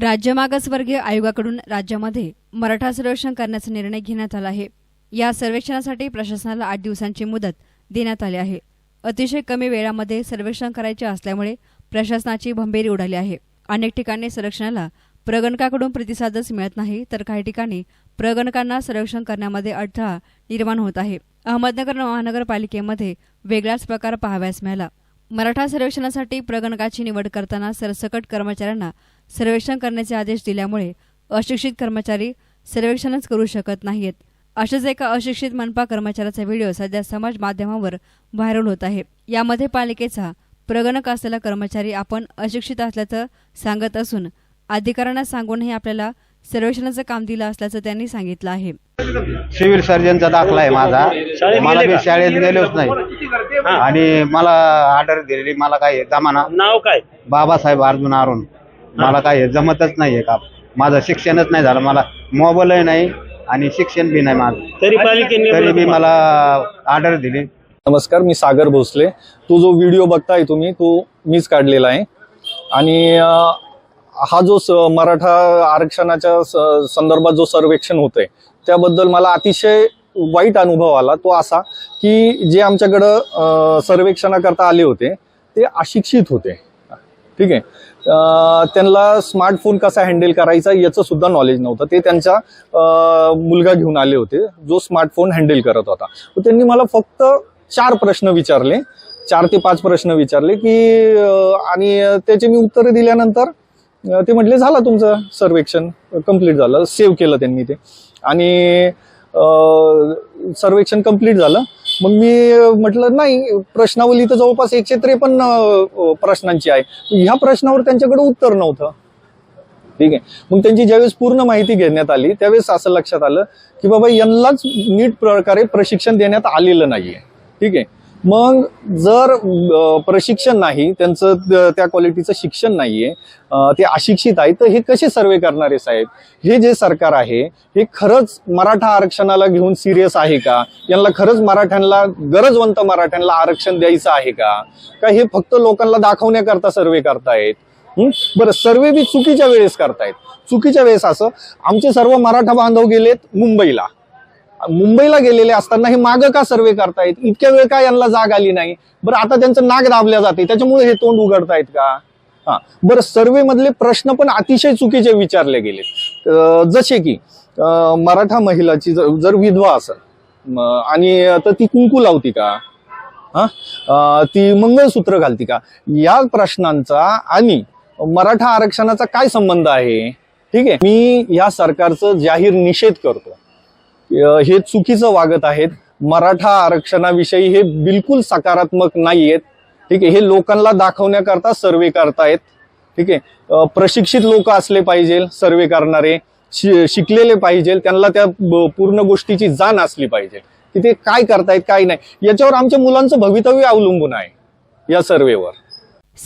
राज्य मागासवर्गीय आयोगाकडून राज्यामध्ये मराठा सर्वेक्षण करण्याचा निर्णय घेण्यात आला आहे. या सर्वेक्षणासाठी प्रशासनाला आठ दिवसांची मुदत देण्यात आली आहे. अतिशय कमी वेळामध्ये सर्वेक्षण करायचे असल्यामुळे प्रशासनाची भंबेरी उडाली आहे. अनेक ठिकाणी सर्वेक्षणाला प्रगणकाकडून प्रतिसादच मिळत नाही तर काही ठिकाणी प्रगणकांना सर्वेक्षण करण्यामध्ये अडथळा निर्माण होत आहे. अहमदनगर महानगरपालिकेमध्ये वेगळाच प्रकार पाहाव्यास मिळाला. मराठा सर्वेक्षणासाठी प्रगणकाची निवड करताना सरसकट कर्मचाऱ्यांना सर्वेक्षण करण्याचे आदेश दिल्यामुळे अशिक्षित कर्मचारी सर्वेक्षणच करू शकत नाहीत अशाच एका अशिक्षित मनपा कर्मचाऱ्याचा व्हिडिओ सध्या समाज माध्यमावर व्हायरल होत आहे. यामध्ये पालिकेचा प्रगणक असलेला कर्मचारी आपण अशिक्षित असल्याचं सांगत असून अधिकाऱ्यांना सांगूनही आपल्याला सर्वेक्षणाचं काम दिलं असल्याचं त्यांनी सांगितलं आहे. सिव्हिल सर्जनचा दाखला आहे माझा. मला मी? शाळेत गेलोच नाही. आणि मला ऑर्डर दिलेली मला काय जमाना. नाव काय? बाबासाहेब अर्जुन अरुण. मला काय जमतच नाहीये का माझं शिक्षणच नाही झालं मला मोबाईलही नाही आणि शिक्षण बी नाही माझं. तरी पालिकेने तरी बी मला ऑर्डर दिली. नमस्कार मी सागर भोसले. तो जो व्हिडिओ बघताय तुम्ही तो मीच काढलेला आहे. आणि हा जो स- मराठा आरक्षणाच्या स- संदर्भात जो सर्वेक्षण होतंय त्याबद्दल मला अतिशय वाईट अनुभव आला. तो असा की जे आमच्याकडं सर्वेक्षणाकरता आले होते ते अशिक्षित होते. ठीक आहे? त्यांना स्मार्टफोन कसा हँडल करायचा याचं सुद्धा नॉलेज नव्हतं. ते त्यांचा मुलगा घेऊन आले होते जो स्मार्टफोन हँडल करत होता. त्यांनी मला फक्त चार प्रश्न विचारले. चार ते पाच प्रश्न विचारले की आणि त्याचे मी उत्तरं दिल्यानंतर ते म्हटले झालं तुमचं सर्वेक्षण कंप्लीट झालं. सेव्ह केलं त्यांनी ते. आणि सर्वेक्षण कंप्लीट झालं. मग मी म्हटलं नाही प्रश्नावली तर जवळपास एकशे त्रेपन्न प्रश्नांची आहे. ह्या प्रश्नावर त्यांच्याकडे उत्तर नव्हतं. ठीक आहे. मग त्यांची ज्यावेळेस पूर्ण माहिती घेण्यात आली त्यावेळेस असं लक्षात आलं की बाबा यांनाच नीट प्रकारे प्रशिक्षण देण्यात आलेलं नाहीये. ठीक आहे. मग जर प्रशिक्षण नाही त्यांचं त्या क्वालिटीचं शिक्षण नाहीये ते अशिक्षित आहे तर हे कसे सर्वे करणारे साहेब? हे जे सरकार आहे हे खरंच मराठा आरक्षणाला घेऊन सिरियस आहे का? यांना खरंच मराठ्यांना गरजवंत मराठ्यांना आरक्षण द्यायचं आहे का? का हे फक्त लोकांना दाखवण्याकरता सर्वे करतायत? बरं सर्वे बी चुकीच्या वेळेस करतायत. चुकीच्या वेळेस असं आमचे सर्व मराठा बांधव गेलेत मुंबईला. मुंबईला गेलेले असताना हे मागं का सर्वे करतायत? इतक्या वेळ का यांना जाग आली नाही? बरं आता त्यांचं नाक दाबल्या जाते. त्याच्यामुळे हे तोंड उघडतायत का? हा. बरं सर्वे मधले प्रश्न पण अतिशय चुकीचे विचारले गेले जसे की मराठा महिलाची जर जर विधवा असेल आणि तर ती कुंकू लावती का? हा. ती मंगळसूत्र घालती का? या प्रश्नांचा आणि मराठा आरक्षणाचा काय संबंध आहे? ठीक आहे. मी या सरकारचं जाहीर निषेध करतो. हे चुकीचं वागत आहेत. मराठा आरक्षणाविषयी हे बिलकुल सकारात्मक नाहीयेत. ठीक आहे हे लोकांना दाखवण्याकरता सर्वे करतायत. ठीक आहे प्रशिक्षित लोक असले पाहिजे सर्वे करणारे शि- शिकलेले पाहिजे त्यांना त्या पूर्ण गोष्टीची जाण असली पाहिजे. की ते काय करतायत काय नाही. याच्यावर आमच्या मुलांचं भवितव्य अवलंबून आहे या सर्वेवर.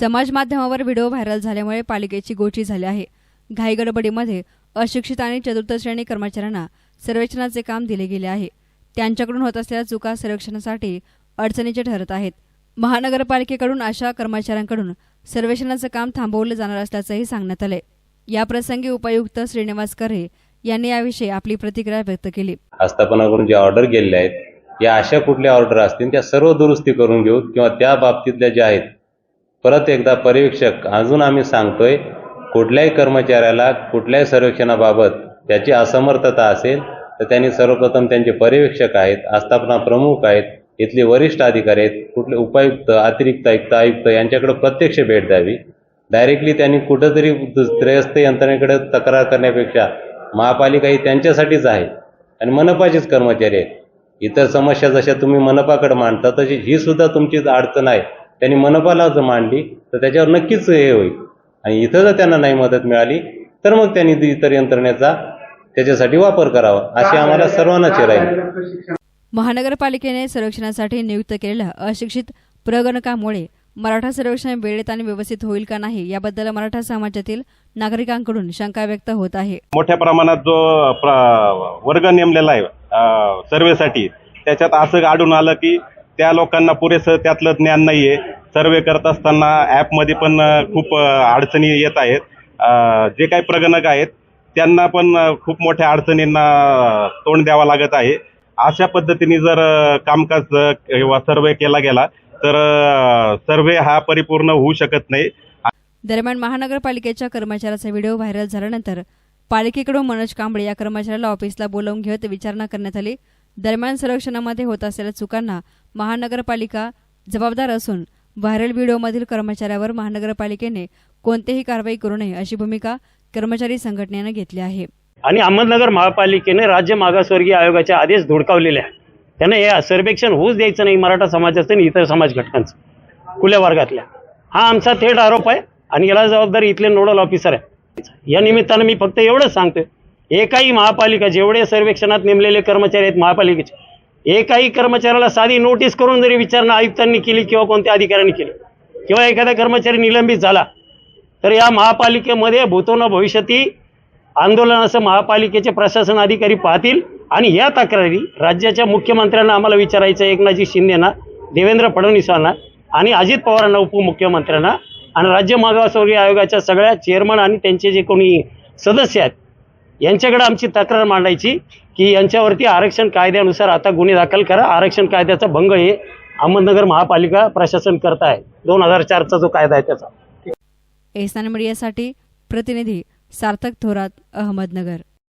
समाज माध्यमावर व्हिडिओ व्हायरल झाल्यामुळे पालिकेची गोची झाली आहे. घाईगडबडीमध्ये अशिक्षित आणि चतुर्थ श्रेणी कर्मचाऱ्यांना सर्वेक्षणाचे काम दिले गेले आहे. त्यांच्याकडून होत असलेल्या चुका सर्वेक्षणासाठी अडचणीचे ठरत आहेत. महानगरपालिकेकडून अशा कर्मचाऱ्यांकडून सर्वेक्षणाचं काम थांबवलं जाणार असल्याचंही सांगण्यात आलंय. याप्रसंगी उपायुक्त श्रीनिवास करे यांनी याविषयी आपली प्रतिक्रिया व्यक्त केली. आस्थापनाकडून ज्या ऑर्डर गेलेल्या आहेत या अशा कुठल्या ऑर्डर असतील त्या सर्व दुरुस्ती करून घेऊ किंवा त्या बाबतीतल्या ज्या आहेत परत एकदा पर्यवेक्षक अजून आम्ही सांगतोय कुठल्याही कर्मचाऱ्याला कुठल्याही सर्वेक्षणाबाबत त्याची असमर्थता असेल तर त्यांनी सर्वप्रथम त्यांचे पर्यवेक्षक आहेत आस्थापना प्रमुख आहेत इथले वरिष्ठ अधिकारी आहेत कुठले उपायुक्त अतिरिक्त आयुक्त आयुक्त यांच्याकडे प्रत्यक्ष भेट द्यावी. डायरेक्टली त्यांनी कुठंतरी त्रयस्थ यंत्रणेकडे तक्रार करण्यापेक्षा महापालिका ही त्यांच्यासाठीच आहे आणि मनपाचेच कर्मचारी आहेत. इतर समस्या जशा तुम्ही मनपाकडे मांडता तशी ही सुद्धा तुमचीच अडचण आहे. त्यांनी मनपाला जर मांडली तर त्याच्यावर नक्कीच हे होईल. आणि इथं जर त्यांना नाही मदत मिळाली तर मग त्यांनी इतर यंत्रणेचा त्याच्यासाठी वापर करावा अशी आम्हाला सर्वांनाच राहील. महानगरपालिकेने सर्वेक्षणासाठी नियुक्त केलेल्या अशिक्षित प्रगणकामुळे मराठा सर्वेक्षण वेळेत आणि व्यवस्थित होईल का नाही याबद्दल मराठा समाजातील नागरिकांकडून शंका व्यक्त होत आहे. मोठ्या प्रमाणात जो वर्ग नेमलेला आहे सर्वेसाठी त्याच्यात असं आढळून आलं की त्या लोकांना पुरेसं त्यातलं ज्ञान नाहीये. सर्वे करत असताना ॲपमध्ये पण खूप अडचणी येत आहेत. जे काही प्रगणक आहेत त्यांना पण खूप मोठ्या अडचणींना तोंड द्यावं लागत आहे. अशा पद्धतीने जर कामकाज किंवा सर्वे केला गेला तर सर्वे हा परिपूर्ण होऊ शकत नाही. दरम्यान महानगरपालिकेच्या कर्मचाऱ्याचा व्हिडिओ व्हायरल झाल्यानंतर पालिकेकडून मनोज कांबळे या कर्मचाऱ्याला ऑफिसला बोलावून घेत विचारणा करण्यात आली. दरम्यान सर्वेक्षणामध्ये होत असलेल्या चुकांना महानगरपालिका जबाबदार असून व्हायरल व्हिडिओमधील कर्मचाऱ्यावर महानगरपालिकेने कोणतीही कारवाई करू नये अशी भूमिका कर्मचारी संघटनेनं घेतले आहे. आणि अहमदनगर महापालिकेने राज्य मागासवर्गीय आयोगाचे आदेश धुडकावलेले आहे. त्यांना हे सर्वेक्षण होऊच द्यायचं नाही मराठा समाजाचं आणि इतर समाज घटकांचं खुल्या वर्गातल्या. हा आमचा थेट आरोप आहे आणि याला जबाबदारी इथले नोडल ऑफिसर आहे या निमित्तानं मी फक्त एवढंच सांगतोय एकाही महापालिका जेवढे सर्वेक्षणात नेमलेले कर्मचारी आहेत महापालिकेचे एकाही कर्मचाऱ्याला साधी नोटीस करून जरी विचारणा आयुक्तांनी केली किंवा कोणत्या अधिकाऱ्यांनी केली किंवा एखादा कर्मचारी निलंबित झाला तर या महापालिकेमध्ये भूतोन भविष्यती आंदोलनाचं महापालिकेचे प्रशासन अधिकारी पाहतील. आणि या तक्रारी राज्याच्या मुख्यमंत्र्यांना आम्हाला विचारायचं आहे, एकनाथजी शिंदेना देवेंद्र फडणवीसांना आणि अजित पवारांना उपमुख्यमंत्र्यांना. आणि राज्य मागासवर्गीय आयोगाच्या सगळ्या चेअरमन आणि त्यांचे जे कोणी सदस्य आहेत यांच्याकडे आमची तक्रार मांडायची की यांच्यावरती आरक्षण कायद्यानुसार आता गुन्हे दाखल करा. आरक्षण कायद्याचा भंग हे अहमदनगर महापालिका प्रशासन करत आहे. दोन हजार चारचा जो कायदा आहे त्याचा. एसनान मीडियासाठी प्रतिनिधी सार्थक थोरात अहमदनगर.